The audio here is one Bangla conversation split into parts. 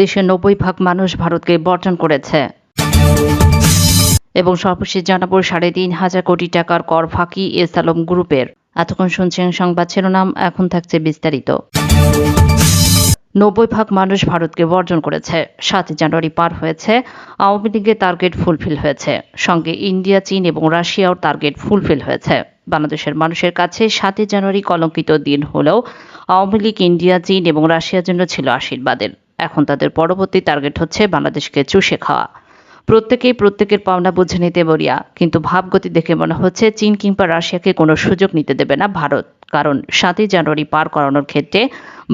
দেশের নব্বই ভাগ মানুষ ভারতকে বর্জন করেছে। এবং সর্বশেষ জানাব, সাড়ে তিন হাজার কোটি টাকার কর ফাঁকি এস আলম গ্রুপের। এতক্ষণ শুনছেন সংবাদ শিরোনাম, এখন থাকছে বিস্তারিত। নব্বই ভাগ মানুষ ভারতকে বর্জন করেছে। সাতই জানুয়ারি পার হয়েছে, আওয়ামী লীগের টার্গেট ফুলফিল হয়েছে। সঙ্গে ইন্ডিয়া, চীন এবং রাশিয়াও টার্গেট ফুলফিল হয়েছে। বাংলাদেশের মানুষের কাছে সাতই জানুয়ারি কলঙ্কিত দিন হলেও আওয়ামী লীগ, ইন্ডিয়া, চীন এবং রাশিয়ার জন্য ছিল আশীর্বাদের। এখন তাদের পরবর্তী টার্গেট হচ্ছে বাংলাদেশকে চুষে খাওয়া। প্রত্যেকেই প্রত্যেকের পাওনা বুঝে নিতে বলিয়া কিন্তু ভাবগতি দেখে মনে হচ্ছে চীন কিংবা রাশিয়াকে কোনো সুযোগ নিতে দেবে না ভারত। কারণ সাতই জানুয়ারি পার করানোর ক্ষেত্রে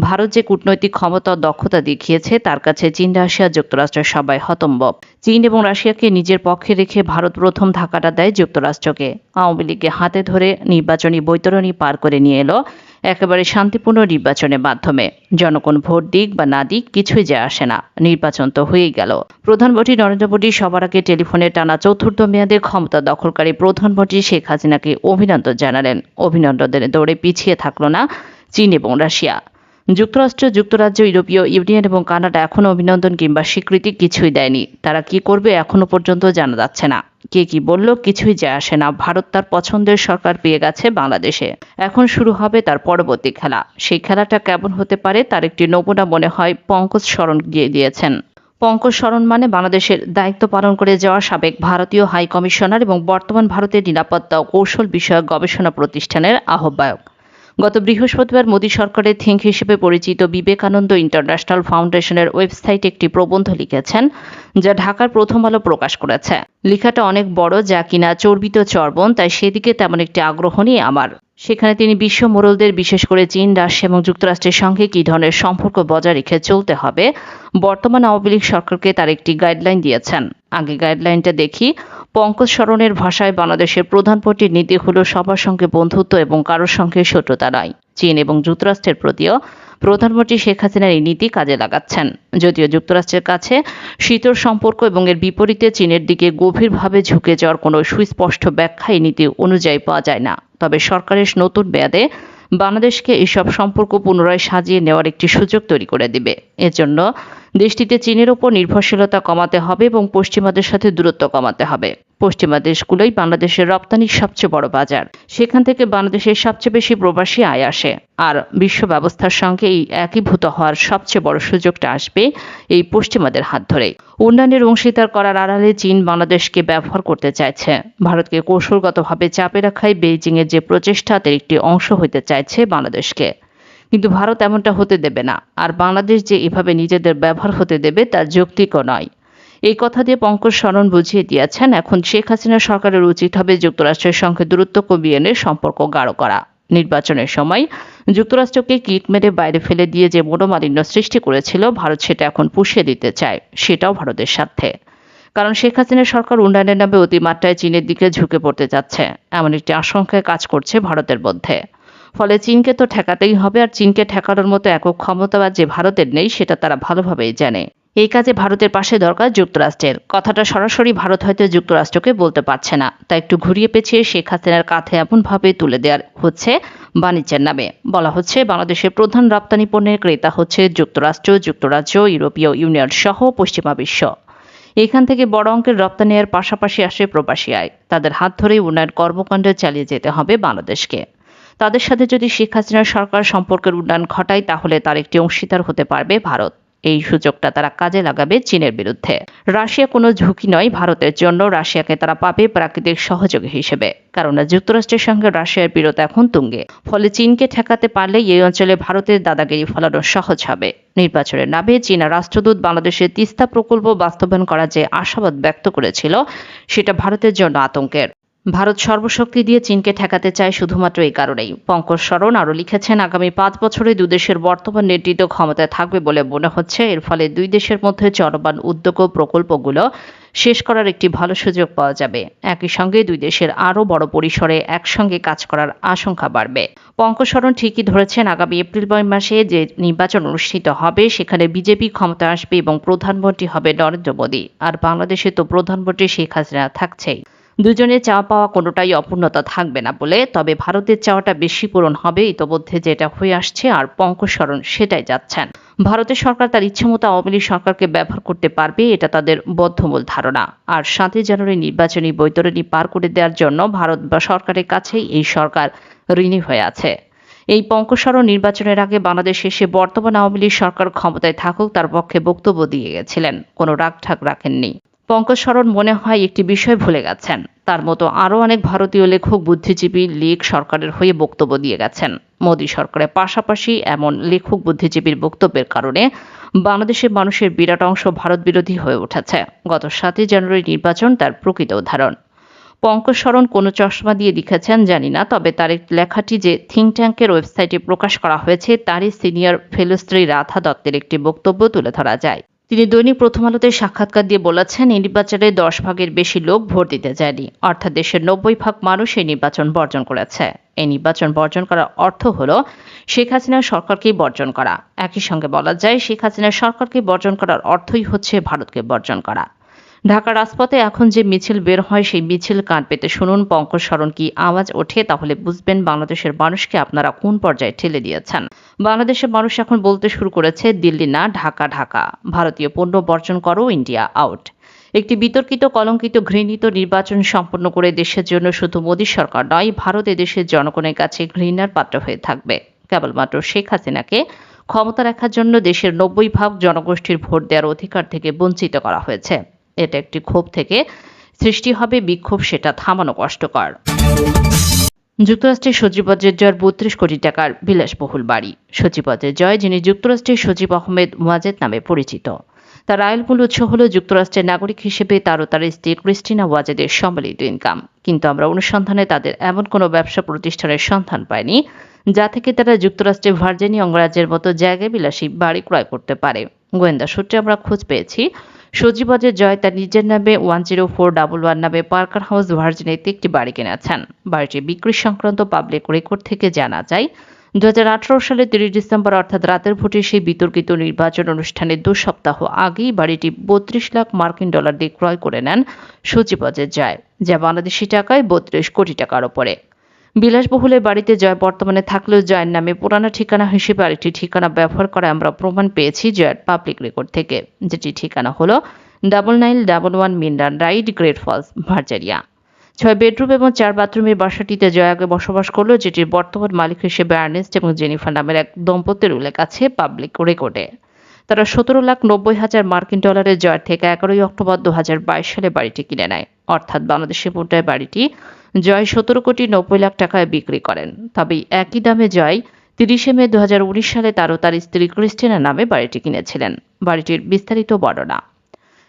ভারত যে কূটনৈতিক ক্ষমতা দক্ষতা দেখিয়েছে, তার কাছে চীন, রাশিয়া যুক্তরাষ্ট্রের সবাই হতম্বব। চীন এবং রাশিয়াকে নিজের পক্ষে রেখে ভারত প্রথম ধাক্কাটা দেয় যুক্তরাষ্ট্রকে। আওয়ামী লীগকে হাতে ধরে নির্বাচনী বৈতরণী পার করে নিয়ে এলো একেবারে শান্তিপূর্ণ নির্বাচনের মাধ্যমে। জনগণ ভোট দিক বা না দিক, কিছুই যায় আসে না। নির্বাচন তো হয়েই গেল। প্রধানমন্ত্রী নরেন্দ্র মোদী সবার আগে টেলিফোনে টানা চতুর্থ মেয়াদে ক্ষমতা দখলকারী প্রধানমন্ত্রী শেখ হাসিনাকে অভিনন্দন জানালেন। অভিনন্দনের দৌড়ে পিছিয়ে থাকল না চীন এবং রাশিয়া। যুক্তরাষ্ট্র, যুক্তরাজ্য, ইউরোপীয় ইউনিয়ন এবং কানাডা এখনও অভিনন্দন কিংবা স্বীকৃতি কিছুই দেয়নি। তারা কি করবে এখনও পর্যন্ত জানা যাচ্ছে না। কে কি বলল কিছুই যায় আসে না। ভারত তার পছন্দের সরকার পেয়ে গেছে বাংলাদেশে। এখন শুরু হবে তার পরবর্তী খেলা। সেই খেলাটা কেমন হতে পারে তার একটি নমুনা মনে হয় পঙ্কজ স্মরণ দিয়ে দিয়েছেন। পঙ্কজ শরণ মানে বাংলাদেশের দায়িত্ব পালন করে যাওয়া সাবেক ভারতীয় হাই কমিশনার এবং বর্তমান ভারতের নিরাপত্তা ও কৌশল বিষয়ক গবেষণা প্রতিষ্ঠানের আহ্বায়ক। গত বৃহস্পতিবার মোদী সরকারের থিঙ্ক হিসেবে পরিচিত বিবেকানন্দ ইন্টারন্যাশনাল ফাউন্ডেশনের ওয়েবসাইটে একটি প্রবন্ধ লিখেছেন, যা ঢাকার প্রথম আলো প্রকাশ করেছে। লেখাটা অনেক বড়, যা কিনা চর্বিত চর্বণ, তাই সেদিকে তেমন একটি আগ্রহ নিয়ে আমার। সেখানে তিনি বিশ্ব মোড়লদের, বিশেষ করে চীন, রাশিয়া এবং যুক্তরাষ্ট্রের সঙ্গে কী ধরনের সম্পর্ক বজায় রেখে চলতে হবে, বর্তমান আওয়ামী লীগ সরকারকে তার একটি গাইডলাইন দিয়েছেন। আগে গাইডলাইনটা দেখি পঙ্কজ স্মরণের ভাষায় বাংলাদেশের প্রধানমন্ত্রীর নীতি হল সবার সঙ্গে বন্ধুত্ব এবং কারোর সঙ্গে শত্রুতা নয়। চীন এবং যুক্তরাষ্ট্রের প্রতিও প্রধানমন্ত্রী শেখ হাসিনার এই নীতি কাজে লাগাচ্ছেন। যদিও যুক্তরাষ্ট্রের কাছে শীতল সম্পর্ক এবং এর বিপরীতে চীনের দিকে গভীরভাবে ঝুঁকে যাওয়ার কোনো সুস্পষ্ট ব্যাখ্যা এই নীতি অনুযায়ী পাওয়া যায় না। তবে সরকারের নতুন মেয়াদে বাংলাদেশকে এসব সম্পর্ক পুনরায় সাজিয়ে নেওয়ার একটি সুযোগ তৈরি করে দিবে। এজন্য দেশটিতে চীনের ওপর নির্ভরশীলতা কমাতে হবে এবং পশ্চিমাদের সাথে দূরত্ব কমাতে হবে। পশ্চিমা দেশগুলোই বাংলাদেশের রপ্তানির সবচেয়ে বড় বাজার। সেখান থেকে বাংলাদেশের সবচেয়ে বেশি প্রবাসী আয় আসে। আর বিশ্ব ব্যবস্থার সঙ্গে এই একীভূত হওয়ার সবচেয়ে বড় সুযোগটা আসবে এই পশ্চিমাদের হাত ধরে। উন্নয়নের অংশীদার করার আড়ালে চীন বাংলাদেশকে ব্যবহার করতে চাইছে। ভারতকে কৌশলগতভাবে চাপে রাখায় বেইজিংয়ের যে প্রচেষ্টা, তার একটি অংশ হতে চাইছে বাংলাদেশকে। কিন্তু ভারত এমনটা হতে দেবে না। আর বাংলাদেশ যে এভাবে নিজেদের ব্যবহার হতে দেবে তা যৌক্তিকও নয়। এই কথা দিয়ে পঙ্কজ শরণ বুঝিয়ে দিয়েছেন, এখন শেখ হাসিনা সরকারের উচিত হবে যুক্তরাষ্ট্রের সঙ্গে দূরত্ব কমিয়ে এনে সম্পর্ক গাঢ় করা। নির্বাচনের সময় যুক্তরাষ্ট্রকে কিক মেরে বাইরে ফেলে দিয়ে যে মনোমালিন্য সৃষ্টি করেছিল, ভারত সেটা এখন পুষিয়ে দিতে চায়, সেটাও ভারতের স্বার্থে। কারণ শেখ হাসিনা সরকার উন্নয়নের নামে অতিমাত্রায় চীনের দিকে ঝুঁকে পড়তে যাচ্ছে, এমন একটি আশঙ্কায় কাজ করছে ভারতের মধ্যে। ফলে চীনকে তো ঠেকাতেই হবে, আর চীনকে ঠেকানোর মতো একক ক্ষমতা যে ভারতের নেই, সেটা তারা ভালোভাবেই জানে। এই কাজে ভারতের পাশে দরকার যুক্তরাষ্ট্রের। কথাটা সরাসরি ভারত হয়তো যুক্তরাষ্ট্রকে বলতে পারছে না তা একটু ঘুরিয়ে পেঁচিয়ে শেখ হাসিনার কাঁধে এমনভাবে তুলে দেওয়ার হচ্ছে বাণিজ্যের নামে। বলা হচ্ছে, বাংলাদেশের প্রধান রপ্তানি পণ্যের ক্রেতা হচ্ছে যুক্তরাষ্ট্র, যুক্তরাজ্য, ইউরোপীয় ইউনিয়ন সহ পশ্চিমা বিশ্ব। এখান থেকে বড় অঙ্কের রপ্তানি এর পাশাপাশি আসে প্রবাসী আয়। তাদের হাত ধরেই উন্নয়ন কর্মকাণ্ড চালিয়ে যেতে হবে বাংলাদেশকে। তাদের সাথে যদি শেখ হাসিনার সরকার সম্পর্কের উন্নয়ন ঘটায়, তাহলে তার একটি অংশীদার হতে পারবে ভারত। এই সুযোগটা তারা কাজে লাগাবে চীনের বিরুদ্ধে। রাশিয়া কোনো ঝুঁকি নয় ভারতের জন্য, রাশিয়াকে তারা পাবে প্রাকৃতিক সহযোগী হিসেবে। কারণ যুক্তরাষ্ট্রের সঙ্গে রাশিয়ার বিরোধ এখন তুঙ্গে। ফলে চীনকে ঠেকাতে পারলে এই অঞ্চলে ভারতের দাদাগিরি ফলানো সহজ হবে। নির্বাচনে নামে চীনা রাষ্ট্রদূত বাংলাদেশের তিস্তা প্রকল্প বাস্তবায়ন করা যে আশাবাদ ব্যক্ত করেছিল, সেটা ভারতের জন্য আতঙ্কের। ভারত সর্বশক্তি দিয়ে চীনকে ঠেকাতে চায় শুধুমাত্র এই কারণেই। পঙ্কজ শরণ আরও লিখেছেন, আগামী পাঁচ বছরে দুই দেশের বর্তমান নেতৃত্ব ক্ষমতায় থাকবে বলে মনে হচ্ছে। এর ফলে দুই দেশের মধ্যে চলমান উদ্যোগ ও প্রকল্পগুলো শেষ করার একটি ভালো সুযোগ পাওয়া যাবে। একই সঙ্গে দুই দেশের আরও বড় পরিসরে একসঙ্গে কাজ করার আশঙ্কা বাড়বে। পঙ্কজ শরণ ঠিকই ধরেছেন, আগামী এপ্রিল মাসে যে নির্বাচন অনুষ্ঠিত হবে, সেখানে বিজেপি ক্ষমতা আসবে এবং প্রধানমন্ত্রী হবে নরেন্দ্র মোদী। আর বাংলাদেশে তো প্রধানমন্ত্রী শেখ হাসিনা থাকছেই। দুজনের চাওয়া পাওয়া কোনোটাই অপূর্ণতা থাকবে না বলে, তবে ভারতের চাওয়াটা বেশি পূরণ হবে। ইতোমধ্যে যেটা হয়ে আসছে আর পঙ্কজ সরণ সেটাই যাচ্ছেন। ভারতের সরকার তার ইচ্ছামতো আওয়ামী লীগ সরকারকে ব্যবহার করতে পারবে, এটা তাদের বদ্ধমূল ধারণা। আর সাতই জানুয়ারি নির্বাচনী বৈতরণী পার করে দেওয়ার জন্য ভারত বা সরকারের কাছেই এই সরকার ঋণী হয়ে আছে। এই পঙ্কসরণ নির্বাচনের আগে বাংলাদেশ এসে বর্তমান আওয়ামী লীগ সরকার ক্ষমতায় থাকুক, তার পক্ষে বক্তব্য দিয়ে গেছিলেন। কোনো রাগঢাক রাখেননি। পঙ্কজ সরণ মনে হয় একটি বিষয় ভুলে গেছেন। তার মতো আরও অনেক ভারতীয় লেখক, বুদ্ধিজীবী লীগ সরকারের হয়ে বক্তব্য দিয়ে গেছেন। মোদী সরকারের পাশাপাশি এমন লেখক, বুদ্ধিজীবীর বক্তব্যের কারণে বাংলাদেশের মানুষের বিরাট অংশ ভারত বিরোধী হয়ে উঠেছে। গত সাতই জানুয়ারি নির্বাচন তার প্রকৃত উদাহরণ। পঙ্কজ সরণ কোনো চশমা দিয়ে লিখেছেন, জানি না, তবে তার লেখাটি যে থিঙ্ক ট্যাঙ্কের ওয়েবসাইটে প্রকাশ করা হয়েছে, তারই সিনিয়র ফেলোস্ত্রী রাধা দত্তের একটি বক্তব্য তুলে ধরা যায়। তিনি দৈনিক প্রথম আলোতে সাক্ষাৎকার দিয়ে বলেছেন, এই নির্বাচনে দশ ভাগের বেশি লোক ভোট দিতে যায়নি অর্থাৎ দেশের নব্বই ভাগ মানুষ এই নির্বাচন বর্জন করেছে। এই নির্বাচন বর্জন করার অর্থ হল, শেখ হাসিনার সরকারকেই বর্জন করা। একই সঙ্গে বলা যায়, শেখ হাসিনার সরকারকে বর্জন করার অর্থই হচ্ছে ভারতকে বর্জন করা। ঢাকা রাজপথে এখন যে মিছিল বের হয়, সেই মিছিল কান পেতে শুনুন। পঙ্কজ সরণ কি আওয়াজ ওঠে? তাহলে বুঝবেন বাংলাদেশের মানুষকে আপনারা কোন পর্যায়ে ঠেলে দিয়েছেন। বাংলাদেশের মানুষ এখন বলতে শুরু করেছে, দিল্লি না, ঢাকা ঢাকা। ভারতীয় পণ্য বর্জন করো, ইন্ডিয়া আউট। একটি বিতর্কিত, কলঙ্কিত, ঘৃণিত নির্বাচন সম্পন্ন করে দেশের জন্য শুধু মোদী সরকার নয়, ভারত এদেশের জনগণের কাছে ঘৃণার পাত্র হয়ে থাকবে। কেবলমাত্র শেখ হাসিনাকে ক্ষমতা রাখার জন্য দেশের নব্বই ভাগ জনগোষ্ঠীর ভোট দেওয়ার অধিকার থেকে বঞ্চিত করা হয়েছে। এটা একটি ক্ষোভ থেকে সৃষ্টি হবে, বিক্ষোভ সেটা থামানো কষ্টকর। যুক্তরাষ্ট্রের সচিবজের জয়ের বত্রিশ কোটি টাকার বিলাসবহুল বাড়ি। সচিবজের জয়, যিনি যুক্তরাষ্ট্রের সচিব আহমেদ ওয়াজেদ নামে পরিচিত। তার আয়ের মূল উৎস হল যুক্তরাষ্ট্রের নাগরিক হিসেবে তার ও তার স্ত্রী ক্রিস্টিনা ওয়াজেদের সম্মিলিত ইনকাম কিন্তু আমরা অনুসন্ধানে তাদের এমন কোনো ব্যবসা প্রতিষ্ঠানের সন্ধান পাইনি, যা থেকে তারা যুক্তরাষ্ট্রের ভার্জিনিয়া অঙ্গরাজ্যের মতো জায়গায় বিলাসী বাড়ি ক্রয় করতে পারে। গোয়েন্দা সূত্রে আমরা খোঁজ পেয়েছি সজিবাজের জয় তার নিজের নামে one zero four double one নামে পার্কার হাউস ভার্জিনিতে একটি বাড়ি কিনেছেন। বাড়িটি বিক্রি সংক্রান্ত পাবলিক রেকর্ড থেকে জানা যায় দু হাজার আঠারো সালে তিরিশ ডিসেম্বর, অর্থাৎ রাতের ভোটে সেই বিতর্কিত নির্বাচন অনুষ্ঠানের দু সপ্তাহ আগেই বাড়িটি বত্রিশ লাখ মার্কিন ডলার দিয়ে ক্রয় করে নেন সচিবাজের জয়, যা বাংলাদেশি টাকায় বত্রিশ কোটি টাকার ওপরে বিলাসবহুলের বাড়িতে জয় বর্তমানে থাকলেও জয়ের নামে পুরানো ঠিকানা হিসেবে আরেকটি ঠিকানা ব্যবহার করে আমরা প্রমাণ পেয়েছি জয়ের পাবলিক রেকর্ড থেকে। যেটি ঠিকানা হলো double nine double one মিন্ডান ride great false Virginia ছয় বেডরুম এবং চার বাথরুমের বাসাটিতে জয় আগে বসবাস করল, যেটির বর্তমান মালিক হিসেবে আর্নেস্ট এবং জেনিফার নামের এক দম্পতির উল্লেখ আছে পাবলিক রেকর্ডে তারা সতেরো লাখ নব্বই হাজার মার্কিন ডলারের জয়ের থেকে এগারোই অক্টোবর দু সালে বাড়িটি কিনে নেয়। অর্থাৎ বাংলাদেশের মুদ্রায় বাড়িটি জয় সতেরো কোটি নব্বই লাখ টাকায় বিক্রি করেন। তবে একই দামে জয় তিরিশে মে দু হাজার উনিশ সালে তারও তার স্ত্রী ক্রিস্টিনা নামে বাড়িটি কিনেছিলেন। বাড়িটির বিস্তারিত বর্ণনা।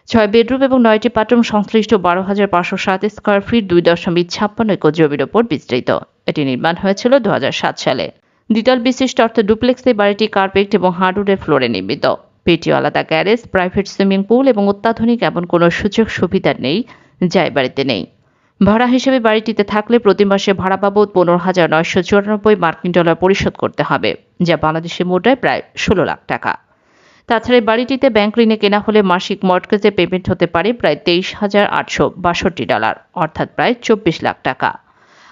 ছয় বেডরুম এবং নয়টি বাথরুম সংশ্লিষ্ট বারো হাজার পাঁচশো সাত স্কোয়ার ফিট দুই দশমিক ছাপ্পান্ন একর জমির ওপর বিস্তৃত। এটি নির্মাণ হয়েছিল দু হাজার সাত সালে। দ্বিতল বিশিষ্ট অর্থ ডুপ্লেক্স এই বাড়িটি কার্পেট এবং হার্ডউডের ফ্লোরে নির্মিত। পেটি আলাদা গ্যারেজ, প্রাইভেট সুইমিং পুল এবং অত্যাধুনিক এমন কোনো সুযোগ সুবিধা নেই যা এই বাড়িতে নেই। ভাড়া হিসেবে বাড়িটিতে থাকলে প্রতি মাসে ভাড়া বাবদ পনেরো হাজার নয়শো চুরানব্বই মার্কিন ডলার পরিশোধ করতে হবে, যা বাংলাদেশের মুদ্রায় প্রায় ষোলো লাখ টাকা। তাছাড়া বাড়িটিতে ব্যাংক ঋণে কেনা হলে মাসিক মর্টগেজে পেমেন্ট হতে পারে প্রায় তেইশ হাজার আটশো বাষট্টি ডলার, অর্থাৎ প্রায় চব্বিশ লাখ টাকা।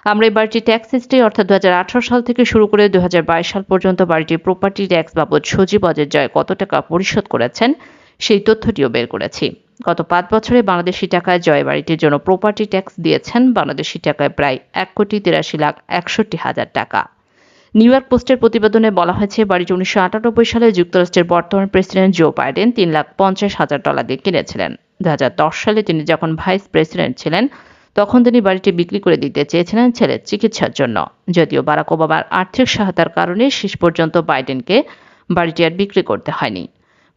আমরা এই বাড়িটি ট্যাক্স হিস্ট্রি অর্থাৎ দু হাজার আঠারো সাল থেকে শুরু করে দু হাজার বাইশ সাল পর্যন্ত বাড়িটির প্রপার্টি ট্যাক্স বাবদ সজীব অজের জয় কত টাকা পরিশোধ করেছেন, সেই তথ্যটিও বের করেছি। গত পাঁচ বছরে বাংলাদেশি টাকায় জয় বাড়িটির জন্য প্রপার্টি ট্যাক্স দিয়েছেন বাংলাদেশি টাকায় প্রায় এক কোটি তিরাশি লাখ একষট্টি হাজার টাকা। নিউ ইয়র্ক পোস্টের প্রতিবেদনে বলা হয়েছে, বাড়িটি উনিশশো আটানব্বই সালে যুক্তরাষ্ট্রের বর্তমান প্রেসিডেন্ট জো বাইডেন তিন লাখ পঞ্চাশ হাজার ডলার দিয়ে কিনেছিলেন। দু হাজার দশ সালে তিনি যখন ভাইস প্রেসিডেন্ট ছিলেন তখন তিনি বাড়িটি বিক্রি করে দিতে চেয়েছিলেন ছেলের চিকিৎসার জন্য। যদিও বারাক ওবামার আর্থিক সহায়তার কারণে শেষ পর্যন্ত বাইডেনকে বাড়িটি আর বিক্রি করতে হয়নি।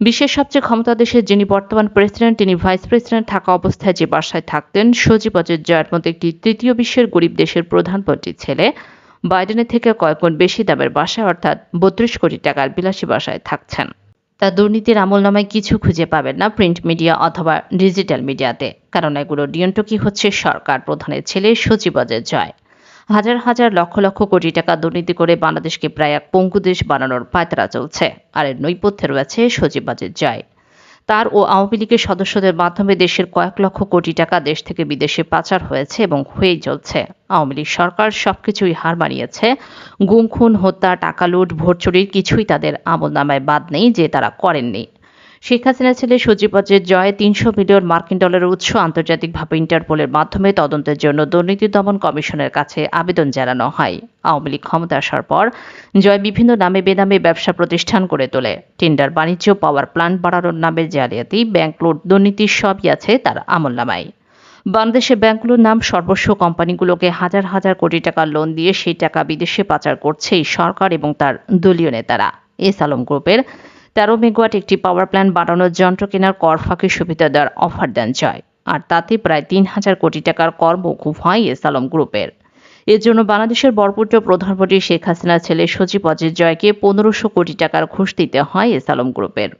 বিশ্বের সবচেয়ে ক্ষমতা দেশের যিনি বর্তমান প্রেসিডেন্ট, তিনি ভাইস প্রেসিডেন্ট থাকা অবস্থায় যে বাসায় থাকতেন, সজীব অজয় জয়ের মতো একটি তৃতীয় বিশ্বের গরিব দেশের প্রধানমন্ত্রীর ছেলে বাইডেনের থেকে কয়েক গুণ বেশি দামের বাসায়, অর্থাৎ বত্রিশ কোটি টাকার বিলাসী বাসায় থাকছেন। তা দুর্নীতির আমলনামায় কিছু খুঁজে পাবেন না প্রিন্ট মিডিয়া অথবা ডিজিটাল মিডিয়াতে। কারণ এগুলো নিয়ন্ত্রকই হচ্ছে সরকার, প্রধানের ছেলে সচিবজের জয়। হাজার হাজার লক্ষ লক্ষ কোটি টাকা দুর্নীতি করে বাংলাদেশকে প্রায় এক পঙ্কু দেশ বানানোর পায়তারা চলছে। আর এর নৈপথ্যে রয়েছে সচিবাজের জয়। তার ও আওয়ামী লীগের সদস্যদের মাধ্যমে দেশের কয়েক লক্ষ কোটি টাকা দেশ থেকে বিদেশে পাচার হয়েছে এবং হয়েই চলছে। আওয়ামী লীগ সরকার সবকিছুই হার মানিয়েছে। গুম, খুন, হত্যা, টাকা লুট ভোট চুরির কিছুই তাদের আমল নামায় বাদ নেই, যে তারা করেননি। শেখ হাসিনা ছেলে সজীবজের জয় তিনশো মিলিয়ন মার্কিন ডলারের উৎস আন্তর্জাতিকভাবে ইন্টারপোলের মাধ্যমে তদন্তের জন্য দুর্নীতি দমন কমিশনের কাছে আবেদন জানানো হয়। আওয়ামী লীগ ক্ষমতা আসার পর জয় বিভিন্ন নামে বেনামে ব্যবসা প্রতিষ্ঠান করে তোলে। টেন্ডার বাণিজ্য, পাওয়ার প্ল্যান্ট বাড়ানোর নামে জালিয়াতি ব্যাংক লুট দুর্নীতি সবই আছে তার আমল নামায়। বাংলাদেশের ব্যাংকগুলোর নাম সর্বস্ব কোম্পানিগুলোকে হাজার হাজার কোটি টাকা লোন দিয়ে সেই টাকা বিদেশে পাচার করছে এই সরকার এবং তার দলীয় নেতারা। এস আলম গ্রুপের তেরো মেগাওয়াট একটি পাওয়ার প্ল্যান্ট বাড়ানোর যন্ত্র কেনার কর ফাঁকি সুবিধা দেওয়ার অফার দেন জয়। আর তাতে প্রায় তিন হাজার কোটি টাকার কর মৌকুফ হয় এস গ্রুপের এর। জন্য বাংলাদেশের বরপুত্র প্রধানমন্ত্রী শেখ হাসিনার ছেলে সজীব অজিত জয়কে পনেরোশো কোটি টাকার ঘুষ দিতে হয় এস গ্রুপের